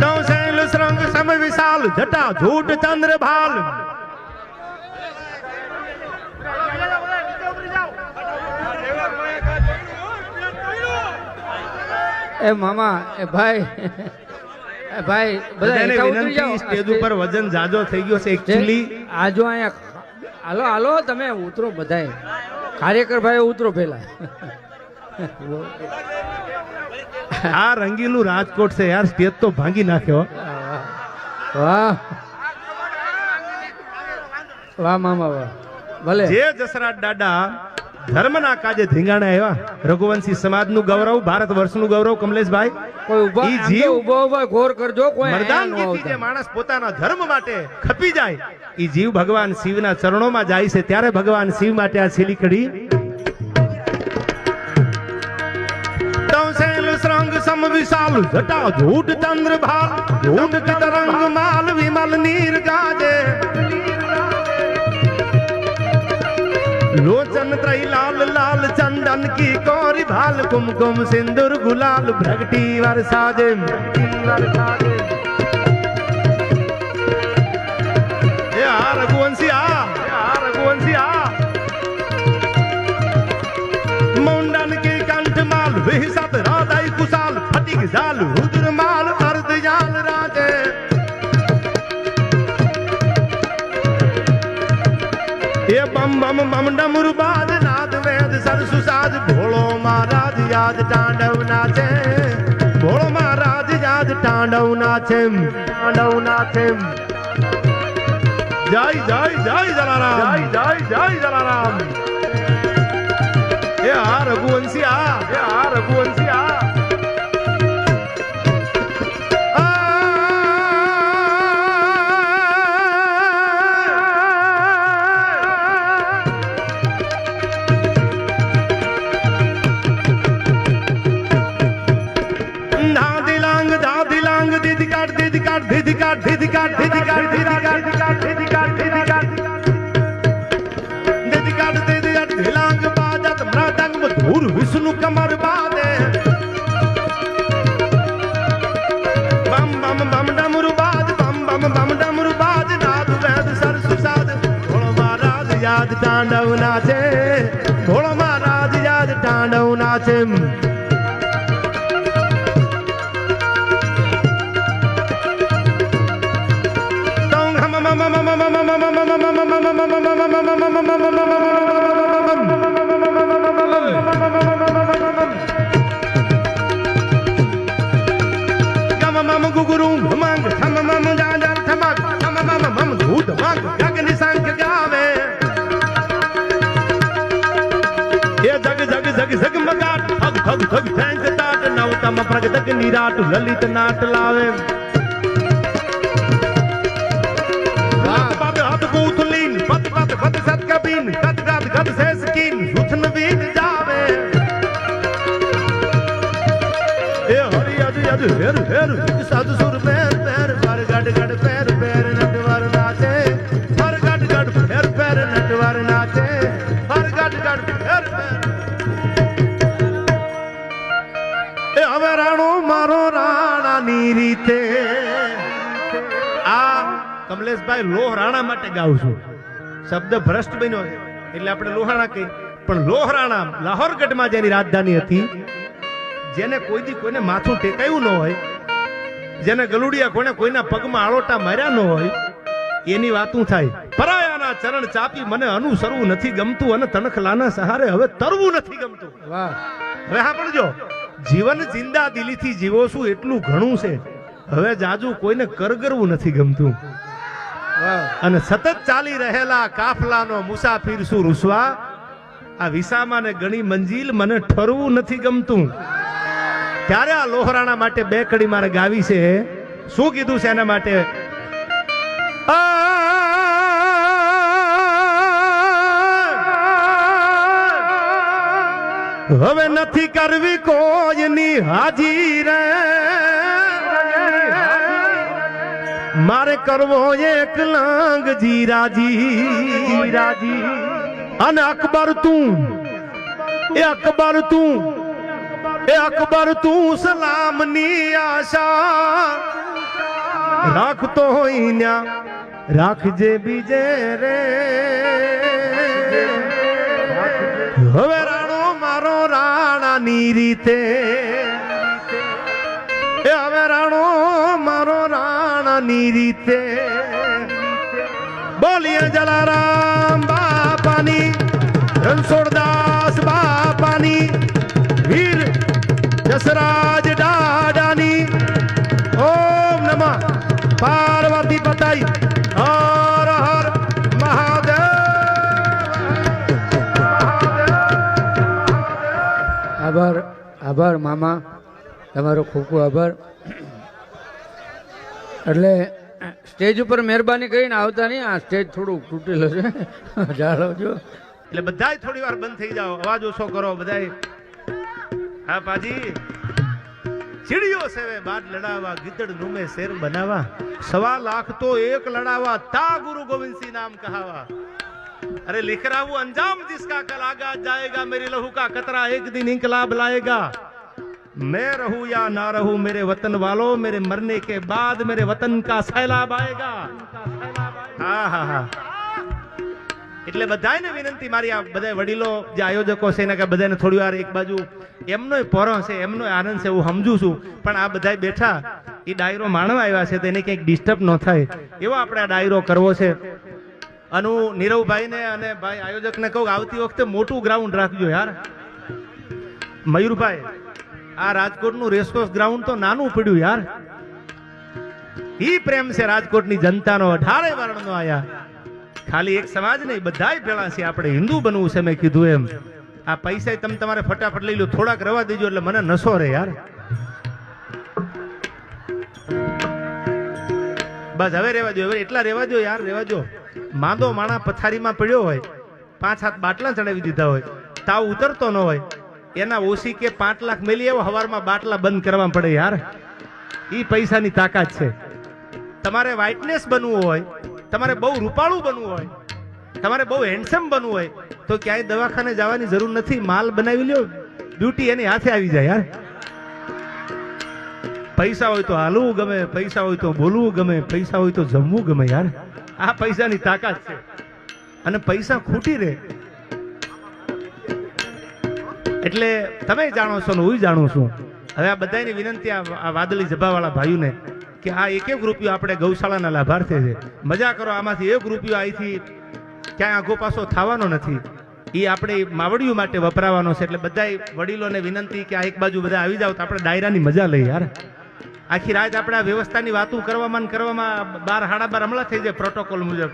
શ્રંગ સમ વિશાલ જટા ઝૂટ ચંદ્ર ભાલ. એ મામા એ ભાઈ એ ભાઈ બધા બધાને ઉતરી જાઓ. વિનંતી સ્ટેજ ઉપર વજન જાજો થઈ ગયો છે એક્ચ્યુઅલી આજો અહીંયા હાલો હાલો તમે ઉતરો બધાય. કાર્યકર ભાઈ ઉતરો પેલા. આ રંગીલું રાજકોટ છે યાર સ્ટેજ તો ભાંગી નાખ્યો. વાહ. મામા વાહ ભલે. જે જસરાજ દાદા ધર્મના કાજે ધીંગાણે આવ્યા રઘુવંશી સમાજનું ગૌરવ ભારત વર્ષનું ગૌરવ કમલેશભાઈ કોઈ ઊભા ઈ જીવ ઊભો ઊભો ઘોર કરજો કોઈ ન જે માણસ પોતાના ધર્મ માટે ખપી જાય એ જીવ ભગવાન શિવના ચરણોમાં જાય છે ત્યારે ભગવાન શિવ માટે આ છેલી કડી વિક્રમ વિશાલ જટા ઝૂટ ચંદ્ર ભાલ ઝૂટ ચતરંગ માલ વિમલ નીર ગાજે. લોચન ત્રઈ લાલ લાલ ચંદન કી કોરી ભાલ, કુમકુમ સિંદુર, ગુલાલ ભ્રગટી વરસાજે ભ્રગટી વરસાજે. ઝાલ રુદ્રમાલ અર્ધ ઝાલ રાધે એ બમ બમ બમ ડમરુ બાદ નાદ વેદ સરસુ સાજ ભોળો મહારાજ યાદ તાંડવ નાચે ભોળો મહારાજ યાદ તાંડવ નાચે તાંડવ નાચે જય જય જય જલારામ જય જય જય જલારામ એ આ રઘુવંશી આ એ આ રઘુવંશી આ દીદિકાટ દીદિકાટ દીદિકાટ દીદિકાટ દીદિકાટ દીદિકાટ દીદિકાટ દીદિકાટ દિલાંગ બાજત મૃદંગ મધુર વિષ્ણુ કમર બાદે બમ બમ બમ ડમરુ બાદ બમ બમ બમ ડમરુ બાદ નાદ વેદ સર સુસાદ ભોળો મહારાજ યાદ તાંડવ નાચે ધગ ધગ ફેંકતા નવતમ પ્રગટક નિરાટ લલિત નાટ લાવે. હરિ હેર હેર સદ સુર પેર પેર પર ગડ ગડ પેર પેર નટવર નાચે પર ગડ ગડ પેર પેર નટવર નાચે પર ગડ ગડ પેર પેર એ હવે રાણો મારો રાણાની રીતે આ કમલેશભાઈ લોહરાણા માટે ગાઉં છું। શબ્દ ભ્રષ્ટ બન્યો એટલે આપણે લોહાણા કહી પણ લોહરાણા લાહોરગઢમાં જેની રાજધાની હતી જેને કોઈ દી કોઈને માથું ટેકાયું ન હોય જેને ગલુડિયા કોને કોઈના પગમાં આળોટા માર્યા ન હોય એની વાતું થાય. પરાયાના ચરણ ચાપી મને અનુસરવું નથી ગમતું અને તણખલાના સહારે હવે તરવું નથી ગમતું. વાહ. હવે સાંભળજો જીવન જિંદા દિલીથી જીવો છું એટલું ઘણું છે. હવે જાજુ કોઈને કરગરવું નથી ગમતું. વાહ. અને સતત ચાલી રહેલા કાફલાનો મુસાફિર શું રૂસવા? આ વિસામાને ગણી ઘણી મંજિલ મને ઠરવું નથી ગમતું. ત્યારે આ લોહરાણા માટે બે કડી મારે ગાવી છે. શું કીધું છે એના માટે? હવે નથી કરવી કોઈની હાજી રે. મારે કરવો એક લાંગ જીરાજી. રાજી અને અકબર તું. એ અકબર તું. એ અકબર, તું સલામની આશા. રાખતો હોય ન્યા રાખજે બીજે રે. હવે રાણો, મારો રાણાની રીતે. એ હવે રાણો, મારો રાણાની રીતે. બોલીએ જલારામ બાપાની રણછોડદાસ જસરાજ ડાડાની ઓમ નમ. પાર્વતી પતાઈ. હર હર મહાદેવ. આભાર આભાર મામા. તમારો ખૂબ ખૂબ આભાર. એટલે સ્ટેજ ઉપર મહેરબાની કરીને આવતા નહીં. આ સ્ટેજ થોડું તૂટેલું છે. જાળવજો. એટલે બધાય થોડી વાર બંધ થઈ જાઓ. અવાજ ઓછો કરો બધાય. હા પાજી ચીડિયો સેવે બાદ લડાવા ગીદડ નુમે શેર બનાવા સવા લાખ તો એક લડાવા તા ગુરુ ગોવિંદસિંહ નામ કહાવા अरे लिख रहा हूं अंजाम जिसका कल आगा जाएगा मेरी लहू का कतरा एक दिन इंकलाब लाएगा मैं रहूं या ना रहूं मेरे वतन वालों मेरे मरने के बाद मेरे वतन का सैलाब आएगा હા હા હા એટલે બધાને વિનંતી મારી આ બધા વડીલો, જે આયોજકો છે, એના કે બધાને થોડી વાર એક બાજુ એમનો પોરો છે એમનો આનંદ છે, હું સમજુ છું. પણ આ બધા બેઠા, એ ડાયરો માણવા આવ્યા છે, તો એને કંઈક ડિસ્ટર્બ ન થાય. એવો આપણે આ ડાયરો કરવો છે. અનુ, નીરવભાઈને અને ભાઈ આયોજકને કહું આવતી વખતે મોટું ગ્રાઉન્ડ રાખજો યાર. મયુરભાઈ, આ રાજકોટનું રેસકોર્સ ગ્રાઉન્ડ તો નાનું પડ્યું યાર. ઈ પ્રેમ છે રાજકોટની જનતાનો, અઢારે વર્ણનો આયા ખાલી એક સમાજ નહીં, બધાય ભેળા છે આપણે હિન્દુ બનવું છે મેં કીધું એમ. આ પૈસા તમે તમારે ફટાફટ લઈ લો, થોડાક રવા દેજો એટલે મને નસો રે યાર. બસ હવે રેવા દો હવે એટલા રેવા દો યાર, રેવા દો માંદો માણા પથારીમાં પડ્યો હોય, પાંચ હાથ બાટલા ચડાવી દીધા હોય, તાવ ઉતરતો ન હોય, એના ઓછી કે પાંચ લાખ મેલી એવો હવારમાં બાટલા બંધ કરવા પડે યાર. એ પૈસાની તાકાત છે. તમારે વ્હાઇટનેસ બનવું હોય તમારે બહુ રૂપાળું બનવું હોય, તમારે બહુ હેન્ડસમ બનવું હોય, તો ક્યાંય દવાખાને જવાની જરૂર નથી. માલ બનાવી લ્યો બ્યુટી એની હાથે આવી જાય યાર પૈસા હોય તો હાલવું ગમે, પૈસા હોય તો બોલવું ગમે, પૈસા હોય તો જમવું ગમે, યાર. આ પૈસાની તાકાત છે. અને પૈસા ખૂટી રહે. એટલે તમે જાણો છો ને હું જાણું છું. હવે આ બધાની વિનંતી આ વાદળી જભાવાળા ભાઈઓને. કે આ એક એક રૂપિયો આપણે ગૌશાળાના લાભાર્થી છે? મજા કરો, આમાંથી એક રૂપિયો અહીંથી ક્યાંય આગો પાછો થવાનો નથી. એ આપણે માવડિયું માટે વપરાવાનો છે, એટલે બધાય વડીલોને વિનંતી કે આ એક બાજુ બધા આવી જાવ તો આપણે ડાયરાની મજા લઈએ યાર આખી રાત આપણે આ વ્યવસ્થાની વાતો કરવામાં કરવામાં બાર હાડા બાર હમણાં થઈ જાય પ્રોટોકોલ મુજબ.